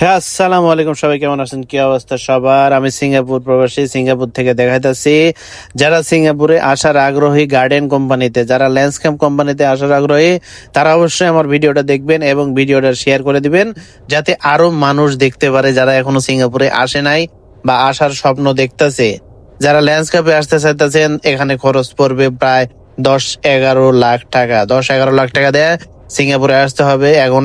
হ্যাঁ আসসালামু আলাইকুম। সবাই কেমন আছেন? কি অবস্থা সবার? আমি সিঙ্গাপুর প্রবাসী, সিঙ্গাপুর থেকে দেখাইতেছি। যারা সিঙ্গাপুরে আসার আগ্রহী গার্ডেন কোম্পানিতে, যারা ল্যান্ডস্কেপ কোম্পানিতে আসার আগ্রহী, তারা অবশ্যই আমার ভিডিওটা দেখবেন এবং ভিডিওটা শেয়ার করে দিবেন, যাতে আরও মানুষ দেখতে পারে যারা এখনও সিঙ্গাপুরে আসে নাই বা আসার স্বপ্ন দেখতেছে। যারা ল্যান্ডস্কেপে আসতে চাইতেছেন, এখানে খরচ পড়বে প্রায় দশ এগারো লাখ টাকা। দশ এগারো লাখ টাকা দেয় সিঙ্গাপুরে আসতে হবে। এখন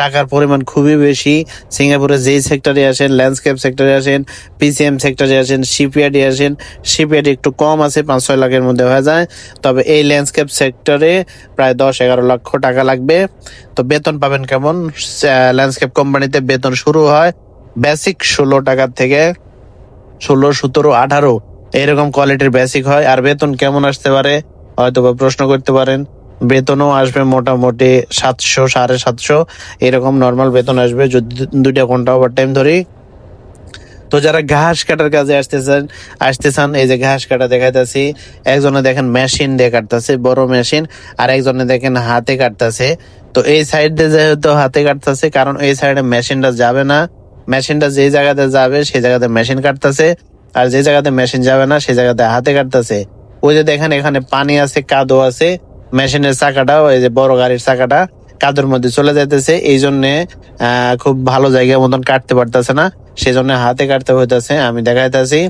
টাকার পরিমাণ খুবই বেশি। সিঙ্গাপুরে যেই সেক্টরে আসেন ল্যান্ডস্কেপ সেক্টরে আসেন পিসিএম সেক্টরে আসেন শিপইয়ার্ডে আসেন শিপইয়ার্ড একটু কম আছে, পাঁচ ছয় লাখের মধ্যে হয়ে যায়। তবে এই ল্যান্ডস্কেপ সেক্টরে প্রায় দশ এগারো লক্ষ টাকা লাগবে। তো বেতন পাবেন কেমন? ল্যান্ডস্কেপ কোম্পানিতে বেতন শুরু হয় বেসিক ষোলো টাকার থেকে ষোলো, সতেরো, আঠারো। এরকম কোয়ালিটির বেসিক হয়। আর বেতন কেমন আসতে পারে? হয়তো বা প্রশ্ন করতে পারেন। বেতনও আসবে মোটামুটি সাতশো, সাড়ে সাতশো, এরকম নর্মাল বেতন আসবে যদি দুইটা ঘণ্টা ওভার টাইম ধরি। তো যারা ঘাস কাটার কাজে আসতেছেন আসতেছেন, এই যে ঘাস কাটা দেখাইতেছি, একজনে দেখেন মেশিন দিয়ে কাটতেছে, বড় মেশিন আর একজনে দেখেন হাতে কাটতেছে। তো এই সাইড দিয়ে যেহেতু হাতে কাটতেছে, কারণ এই সাইডে মেশিনটা যাবে না। মেশিনটা যে জায়গাতে যাবে, সেই জায়গাতে মেশিন কাটতেছে, আর যে জায়গাতে মেশিন যাবে না, সেই জায়গাতে হাতে কাটতেছে। ওই যে দেখেন এখানে পানি আছে, কাদো আছে। মেশিনের চাকাটা, ওই যে বড় গাড়ির চাকাটা কাদুর মধ্যে চলে যাইতেছে। এই জন্যে খুব ভালো জায়গা মতন কাটতে পারতেছে না। সেই জন্য হাতে কাটতে হইতেছে, আমি দেখাইতেছি।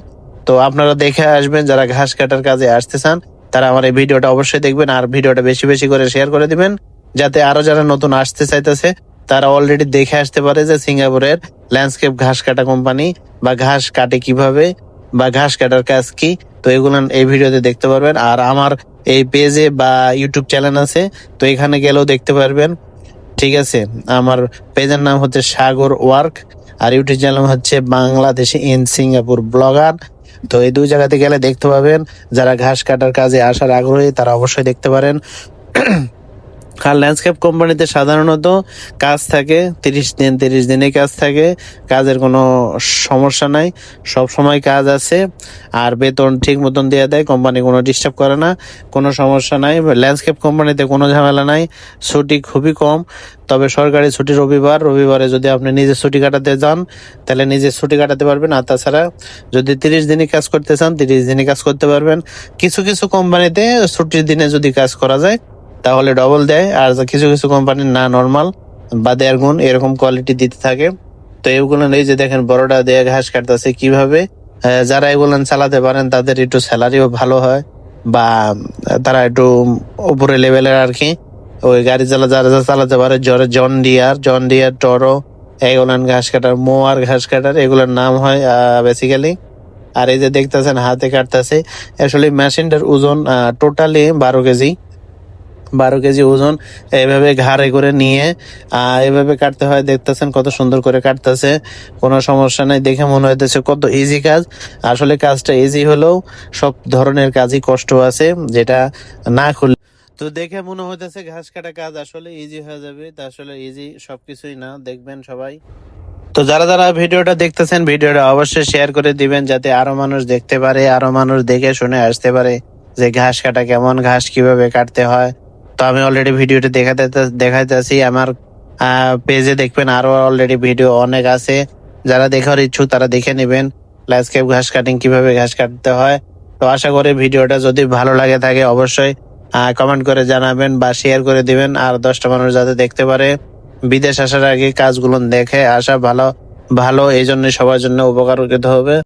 তো আপনারা দেখে আসবেন, যারা ঘাস কাটার কাজে আসতে চান, তারা আমার এই ভিডিওটা অবশ্যই দেখবেন আর ভিডিওটা বেশি বেশি করে শেয়ার করে দিবেন, যাতে আরও যারা নতুন আসতে চাইতেছে, তারা অলরেডি দেখে আসতে পারে যে সিঙ্গাপুরের ল্যান্ডস্কেপ ঘাস কাটা কোম্পানি বা ঘাস কাটে কীভাবে বা ঘাস কাটার কাজ কি। তো এগুলো এই ভিডিওতে দেখতে পারবেন। আর আমার এই পেজে বা ইউটিউব চ্যানেল আছে, তো এখানে গেলেও দেখতে পারবেন। ঠিক আছে, আমার পেজের নাম হচ্ছে সাগর ওয়ার্ক, আর ইউটিউব চ্যানেল হচ্ছে বাংলাদেশি ইন সিঙ্গাপুর ব্লগার। তো এই দুই জায়গাতে গেলে দেখতে পাবেন, যারা ঘাস কাটার কাজে আসার আগ্রহী, তারা অবশ্যই দেখতে পারেন। আর ল্যান্ডস্কেপ কোম্পানিতে সাধারণত কাজ থাকে, তিরিশ দিন, তিরিশ দিনে কাজ থাকে, কাজের কোনো সমস্যা নাই, সব সময় কাজ আছে, আর বেতন ঠিক মতন দিয়ে দেয় কোম্পানি কোনো ডিস্টার্ব করে না, কোনো সমস্যা নাই ল্যান্ডস্কেপ কোম্পানিতে কোনো ঝামেলা নাই, ছুটি খুবই কম, তবে সরকারি ছুটি রবিবার, রবিবারে যদি আপনি নিজে ছুটি কাটাতে যান, তাহলে নিজে ছুটি কাটাতে পারবেন, আর তাছাড়া যদি তিরিশ দিনে কাজ করতে চান, তিরিশ দিনই কাজ করতে পারবেন, কিছু কিছু কোম্পানিতে ছুটির দিনে যদি কাজ করা যায় তাহলে ডবল দেয়। আর কিছু কিছু কোম্পানির না নর্মাল বা দেড় গুণ এরকম কোয়ালিটি দিতে থাকে। তো এগুলো এই যে দেখেন বড়টা দিয়ে ঘাস কাটতেছে কীভাবে। যারা এগুলো চালাতে পারেন, তাদের একটু স্যালারিও ভালো হয়। বা তারা একটু উপরে লেভেলের আর কি। ওই গাড়ি চালা যারা যারা চালাতে পারে, জ্বরে John Deere John Deere Toro এগুলান ঘাস কাটার, মোয়ার ঘাস কাটার, এগুলোর নাম হয় বেসিক্যালি আর এই যে দেখতেছেন, হাতে কাটতেছে। আসলে মেশিনটার ওজন টোটালি বারো কেজি। বারো কেজি ওজন, এইভাবে ঘাড়ে করে নিয়ে এভাবে কাটতে হয়। দেখতেছেন কত সুন্দর করে কাটতেছে। কোনো সমস্যা নাই। দেখে মনে হইতেছে কত ইজি কাজ। আসলে কাজটা ইজি হলেও সব ধরনের কাজই কষ্ট আছে, যেটা না খুললে তো দেখে মনে হইতেছে ঘাস কাটা কাজ আসলে ইজি হয়ে যাবে। তা আসলে ইজি সবকিছুই না। দেখবেন সবাই। তো যারা যারা ভিডিওটা দেখতেছেন, ভিডিওটা অবশ্যই শেয়ার করে দিবেন, যাতে আরও মানুষ দেখতে পারে, আরও মানুষ দেখে শুনে আসতে পারে যে ঘাস কাটা কেমন, ঘাস কীভাবে কাটতে হয়। তো আমি অলরেডি ভিডিওটা দেখাতে দেখাইতেছি। আমার পেজে দেখবেন আরও অলরেডি ভিডিও অনেক আছে। যারা দেখার ইচ্ছুক তারা দেখে নেবেন ল্যান্ডস্কেপ ঘাস কাটিং কীভাবে ঘাস কাটতে হয়। তো আশা করি ভিডিওটা যদি ভালো লাগে থাকে অবশ্যই কমেন্ট করে জানাবেন বা শেয়ার করে দিবেন। আর দশটা মানুষ যাতে দেখতে পারে, বিদেশ আসার আগে কাজগুলো দেখে আসা ভালো ভালো এই জন্য সবার জন্য উপকার হবে।